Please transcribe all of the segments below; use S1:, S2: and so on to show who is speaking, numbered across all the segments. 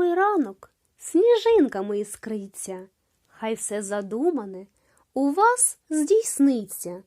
S1: ранок сніжинками іскриться, хай все задумане у вас здійсниться.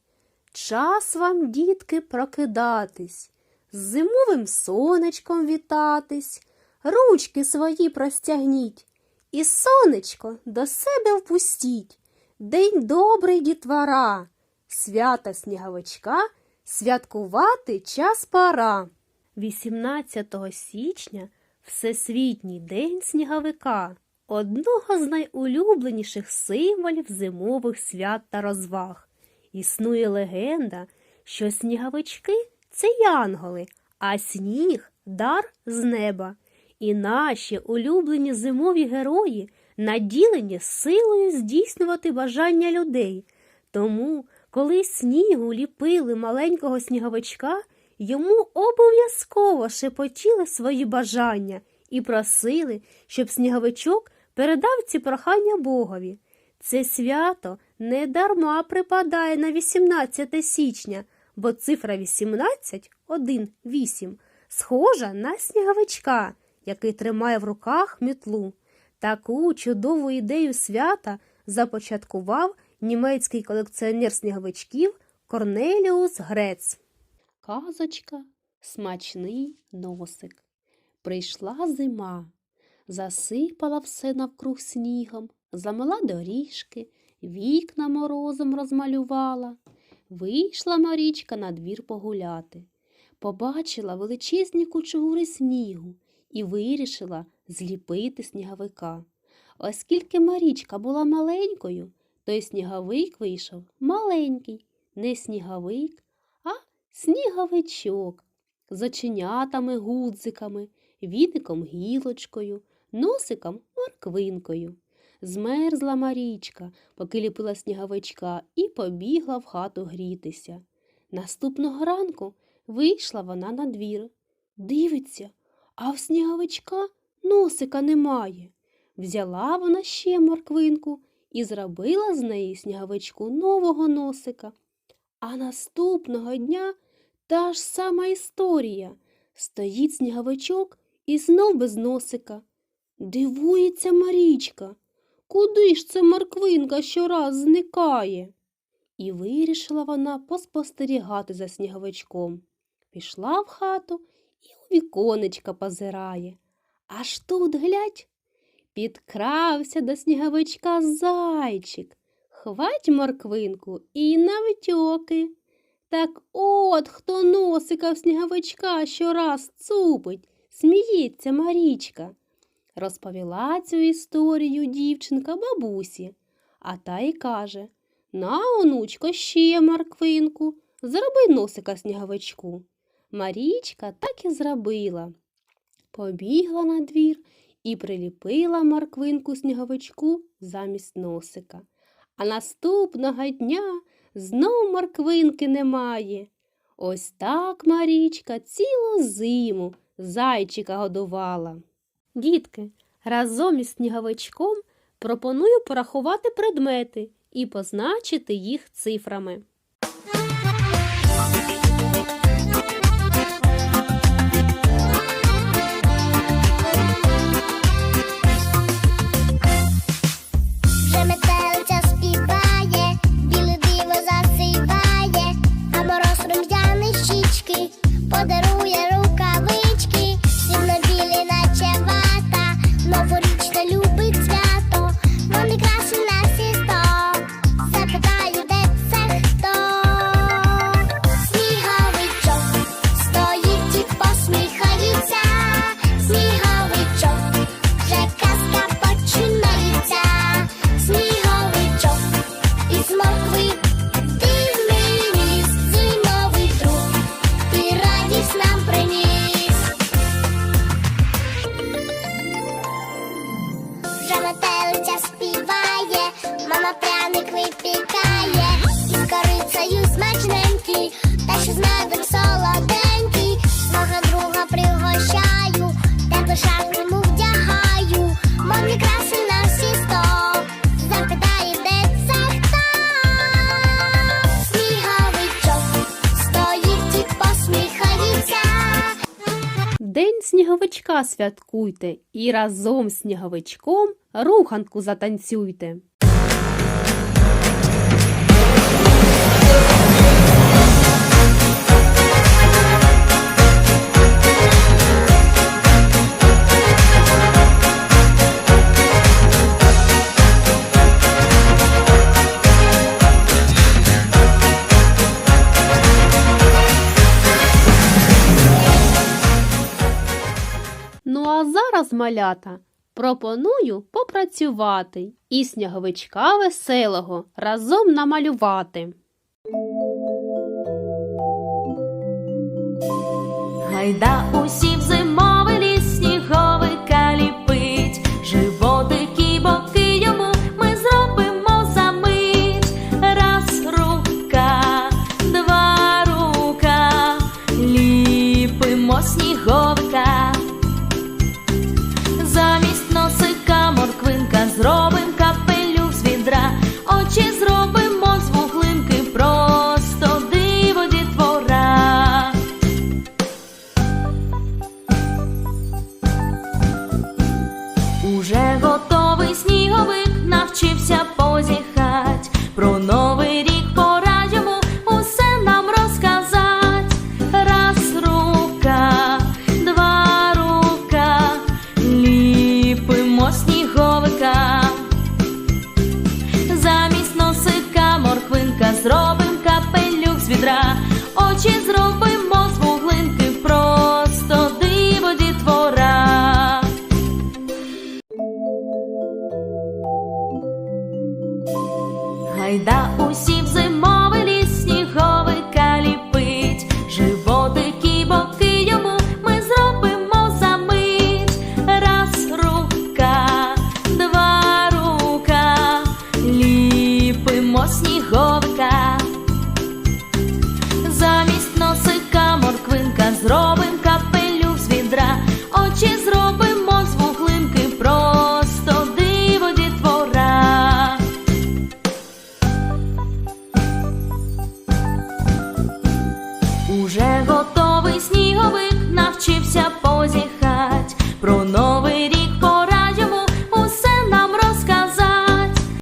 S1: Час вам, дітки, прокидатись, з зимовим сонечком вітатись, ручки свої простягніть, і сонечко до себе впустіть. День добрий, дітвора, свята сніговичка, святкувати час пора. 18 січня Всесвітній день сніговика, одного з найулюбленіших символів зимових свят та розваг. Існує легенда, що сніговички це янголи, а сніг дар з неба. І наші улюблені зимові герої наділені силою здійснювати бажання людей. Тому, коли снігу ліпили маленького сніговичка, йому обов'язково шепотіли свої бажання і просили, щоб сніговичок передав ці прохання Богові. Це свято не дарма припадає на 18 січня, бо цифра 18, 1, 8, схожа на сніговичка, який тримає в руках мітлу. Таку чудову ідею свята започаткував німецький колекціонер сніговичків Корнеліус Грец. Казочка смачний носик. Прийшла зима, засипала все навкруг снігом, замила доріжки, вікна морозом розмалювала. Вийшла Марічка на двір погуляти. Побачила величезні кучугури снігу і вирішила зліпити сніговика. Оскільки Марічка була маленькою, то й сніговик вийшов маленький, не сніговик, сніговичок з оченятами гудзиками, віником гілочкою, носиком морквинкою. Змерзла Марічка, поки ліпила сніговичка, і побігла в хату грітися. Наступного ранку вийшла вона на двір. Дивиться, а в сніговичка носика немає. Взяла вона ще морквинку і зробила з неї сніговичку нового носика. А наступного дня та ж сама історія. Стоїть сніговичок і знов без носика. Дивується Марічка. Куди ж це морквинка щораз зникає? І вирішила вона поспостерігати за сніговичком. Пішла в хату і у віконечка позирає. Аж тут, глядь, підкрався до сніговичка зайчик. Хвать морквинку і навтьоки. Так от хто носика в сніговичка щораз цупить, сміється Марічка. Розповіла цю історію дівчинка бабусі, а та й каже На, онучко, ще морквинку, зроби носика сніговичку. Марічка так і зробила. Побігла на двір і приліпила морквинку сніговичку замість носика. А наступного дня знов морквинки немає. Ось так Марічка цілу зиму зайчика годувала. Дітки, разом із сніговичком пропоную порахувати предмети і позначити їх цифрами.
S2: Та що з медом солоденький, свого друга пригощаю, тебе шапку йому вдягаю, мамі краси на всі запитає, де? Сніговичок стоїть і посміхається.
S1: День сніговичка святкуйте і разом з сніговичком руханку затанцюйте. Зараз, малята, пропоную попрацювати і сніговичка веселого разом намалювати.
S3: Гайда усі в зимовий очі зробимо з вуглинки, просто диво дітвора. Гайда усі в зимовий ліс сніговика ліпить, животики боки йому ми зробимо за мить. Раз рука, два рука, ліпимо сніговика. Квинка зробим.